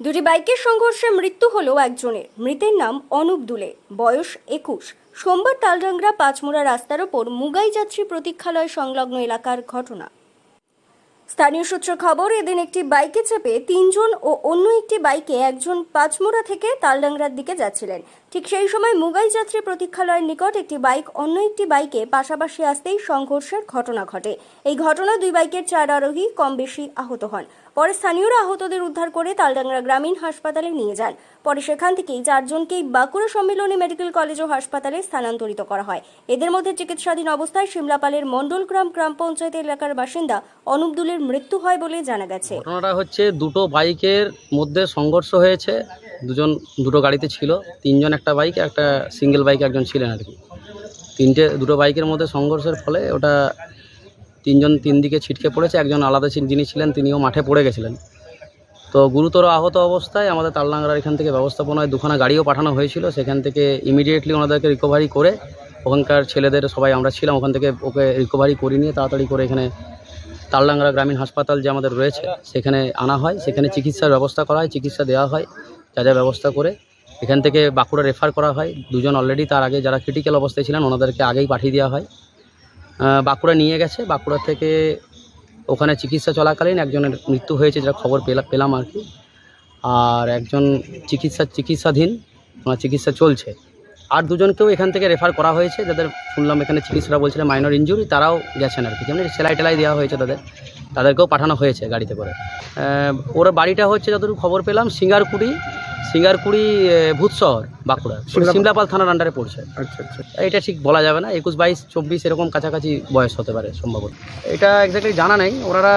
দুটি বাইকের সংঘর্ষে মৃত্যু হলো একজনের। মৃতের নাম অনুপ দুলে। বয়স একুশ। সোমবার তালডাংরা পাঁচমুড়া রাস্তার ওপর মুগাই যাত্রী প্রতীক্ষালয় সংলগ্ন এলাকার ঘটনা। স্থানীয় সূত্র খবর, এদিন একটি বাইকে চেপে তিনজন ও অন্য একটি বাইকে একজন পাঁচমুড়া থেকে তালডাংরার দিকে যাচ্ছিলেন। ঠিক সেই সময় মুগাই যাত্রী প্রতীক্ষালয়ের নিকট একটি বাইক, অন্য একটি বাইকে পাশাপাশি আসতেই সংঘর্ষের ঘটনা ঘটে। এই ঘটনা দুই বাইকের চার আরোহী কম বেশি আহত হন। পরে স্থানীয়রা আহতদের উদ্ধার করে তালডাংরা গ্রামীণ হাসপাতালে নিয়ে যান। পরে সেখান থেকেই চারজনকেই বাঁকুড়া সম্মিলনী মেডিকেল কলেজ ও হাসপাতালে স্থানান্তরিত করা হয়। এদের মধ্যে চিকিৎসাধীন অবস্থায় সিমলাপালের মণ্ডলগ্রাম গ্রাম পঞ্চায়েত এলাকার বাসিন্দা অনুপদুলের মৃত্যু হয় বলে জানা গেছে। ঘটনাটা হচ্ছে দুটো বাইকের মধ্যে সংঘর্ষ হয়েছে। দুজন, দুটো গাড়িতে ছিল, তিনজন একটা বাইক একটা সিঙ্গেল বাইক একজন ছিলেন আর কি। তিনটে, দুটো বাইকের মধ্যে সংঘর্ষের ফলে ওটা তিনজন তিন দিকে ছিটকে পড়েছে, একজন আলাদা যিনি ছিলেন, তিনিও মাঠে পড়ে গেছিলেন। তো গুরুতর আহত অবস্থায় আমাদের তালডাংরার এখান থেকে ব্যবস্থাপনায় দুখানা গাড়িও পাঠানো হয়েছিল, সেখান থেকে ইমিডিয়েটলি ওনাদেরকে রিকভারি করে ওখানকার ছেলেদের সবাই আমরা ছিলাম, ওখান থেকে ওকে রিকভারি করে নিয়ে তাড়াতাড়ি করে এখানে তালডাংরা গ্রামীণ হাসপাতাল যে আমাদের রয়েছে, সেখানে আনা হয়। সেখানে চিকিৎসার ব্যবস্থা করা হয়, চিকিৎসা দেওয়া হয়। যা যা ব্যবস্থা করে এখান থেকে বাঁকুড়া রেফার করা হয়। দুজন অলরেডি তার আগে যারা ক্রিটিক্যাল অবস্থায় ছিলেন, ওনাদেরকে আগেই পাঠিয়ে দেওয়া হয়। বাঁকুড়া নিয়ে গেছে। বাঁকুড়া থেকে ওখানে চিকিৎসা চলাকালীন একজনের মৃত্যু হয়েছে, যেটা খবর পেলাম পেলাম আর কি। আর একজন চিকিৎসা, চিকিৎসাধীন, ওনার চিকিৎসা চলছে। আর দুজনকেও এখান থেকে রেফার করা হয়েছে। যাদের শুনলাম এখানে চিকিৎসকরা বলছিলেন মাইনর ইঞ্জুরি তারাও গেছেন আর কি। যেমন সেলাই টেলাই দেওয়া হয়েছে তাদের, তাদেরকেও পাঠানো হয়েছে গাড়িতে করে। ওর বাড়িটা হচ্ছে যতটুকু খবর পেলাম, সিঙ্গারকুড়ি সিঙ্গারকুড়ি ভূতশহর বাঁকুড়া। সিমলাপাল। থানার আন্ডারে পড়ছে। আচ্ছা আচ্ছা। এটা ঠিক বলা যাবে না। একুশ বাইশ চব্বিশ এরকম কাছাকাছি বয়স হতে পারে সম্ভবত। এটা এক্স্যাক্টলি জানা নেই। ওনারা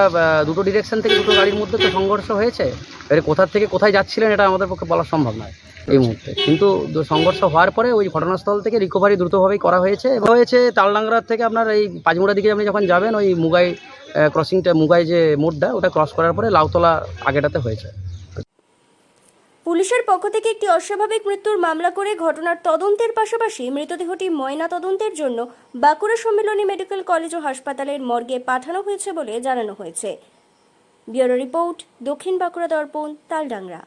দুটো ডিরেকশন থেকে দুটো গাড়ির মধ্যে তো সংঘর্ষ হয়েছে। এবারে কোথা থেকে কোথায় যাচ্ছিলেন এটা আমাদের পক্ষে বলা সম্ভব নয় এই মুহূর্তে। কিন্তু সংঘর্ষ হওয়ার পরে ওই ঘটনাস্থল থেকে রিকভারি দ্রুতভাবেই করা হয়েছে। হয়েছে তালডাংরার থেকে আপনার এই পাঁচমুড়া দিকে আপনি যখন যাবেন ওই মুগাই ক্রসিংটা মুগাই যে মোড়টা ওটা ক্রস করার পরে লাউতলা আগেটাতে হয়েছে। পুলিশের পক্ষ থেকে একটি অস্বাভাবিক মৃত্যুর মামলা করে ঘটনার তদন্তের পাশাপাশি মৃতদেহটি ময়না তদন্তের জন্য বাঁকুড়া সম্মিলনী মেডিকেল কলেজ ও হাসপাতালের মর্গে পাঠানো হয়েছে বলে জানানো হয়েছে। ব্যুরো রিপোর্ট, দক্ষিণ বাঁকুড়া দর্পণ, তালডাংরা।